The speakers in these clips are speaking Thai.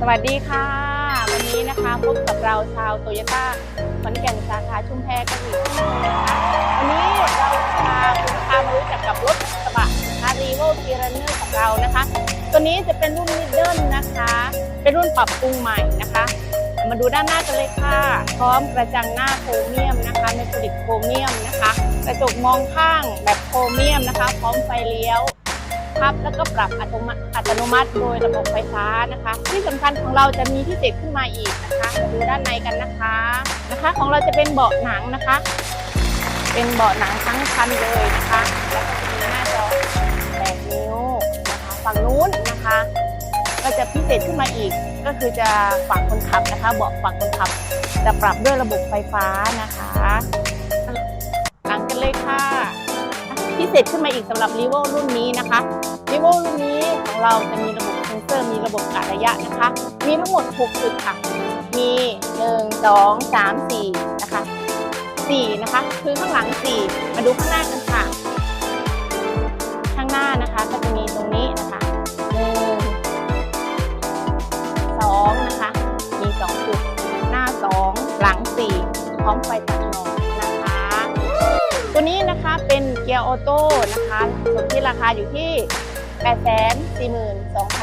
สวัสดีค่ะ วันนี้นะคะพบกับเราชาวโตโยต้าขอนแก่นสาขาชุมแพกันอีกเช่นเคยนะคะวันนี้เราจะพาคุณลูกค้ามารู้จักกับรถกระบะนะคะรีโวทีรันเนอร์ของเรานะคะ ตัวนี้จะเป็นรุ่นมิดเดิลนะคะ เป็นรุ่นปรับปรุงใหม่นะคะ มาดูด้านหน้ากันเลยค่ะ พร้อมกระจังหน้าโครเมียมนะคะเมทัลลิกโครเมียมนะคะ กระจกมองข้างแบบโครเมียมนะคะ พร้อมไฟเลี้ยว พับแล้วก็ปรับอัตโนมัติโดยระบบไฟฟ้านะคะ ที่สำคัญของเราจะมีพิเศษขึ้นมาอีกนะคะมาดูด้านในกันนะคะนะคะ ของเราจะเป็นเบาะหนังนะคะ เป็นเบาะหนังทั้งคันเลยนะคะแล้วก็จะมีหน้าจอ8นิ้วนะคะฝั่งนู้นนะคะ ก็จะพิเศษขึ้นมาอีกก็คือจะฝั่งคนขับนะคะเบาะฝั่งคนขับ จะปรับด้วยระบบไฟฟ้านะคะหลังกันเลยค่ะ เศษขึ้นมาอีกสำหรับ r ีโวรุ่นนี้นะคะ r ีโวรุ่นนี้ของเราจะมีระบบเซ็นเซอร์มีระบบกะระยะนะคะ มีทั้งหมด 6 จุดค่ะ มี 1 2 3 4 นะคะ 4 นะคะ คือข้างหลัง 4 มาดูข้างหน้ากันค่ะ ข้างหน้านะคะก็จะมีตรงนี้นะคะ1 2 นะคะ มี 2 จุด หน้า 2 หลัง 4 พร้อมไฟตัดหมอกนะคะ ตัวนี้นะคะเป็น กียร์ออโต้นะคะส่วนที่ราคาอยู่ที่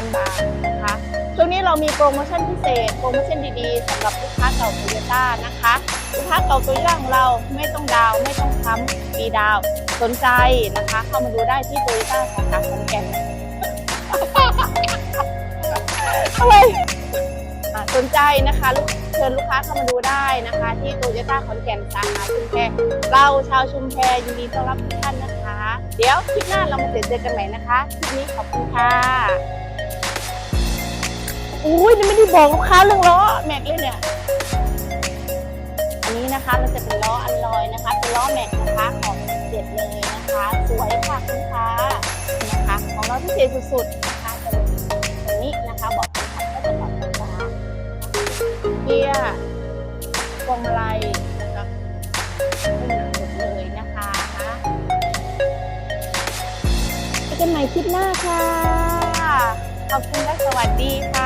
842,000 บาทนะคะช่วงนี้เรามีโปรโมชั่นพิเศษ โปรโมชั่นดีๆสำหรับลูกค้าเก่าโตโยต้านะคะลูกค้าเก่าโตโยต้าของเราไม่ต้องดาวไม่ต้องค้ำฟรีดาวสนใจนะคะ เข้ามาดูได้ที่โตโยต้าสาขาขอนแก่นอะไร สนใจนะคะเชิญลูกค้าเข้ามาดูได้นะคะ ที่โตโยต้าขอนแก่นสาขาชุมแพเราชาวชุมแพยินดีต้อนรับทุกท่านนะคะ เดี๋ยวคลิปหน้าเรามาเจอกันใหม่นะคะคลิปนี้ขอบคุณค่ะอุ้ยนี่ไม่ได้บอกลูกค้าเรื่องล้อแม็กเลยเนี่ยอันนี้นะคะเราจะเป็นล้ออันลอยนะคะเป็นล้อแม็กนะคะของเจ็ดเลยนะคะ สวยค่ะคุณค้านะคะ ของเราพิเศษสุดๆ กันใหม่คลิปหน้าค่ะ ขอบคุณและสวัสดีค่ะ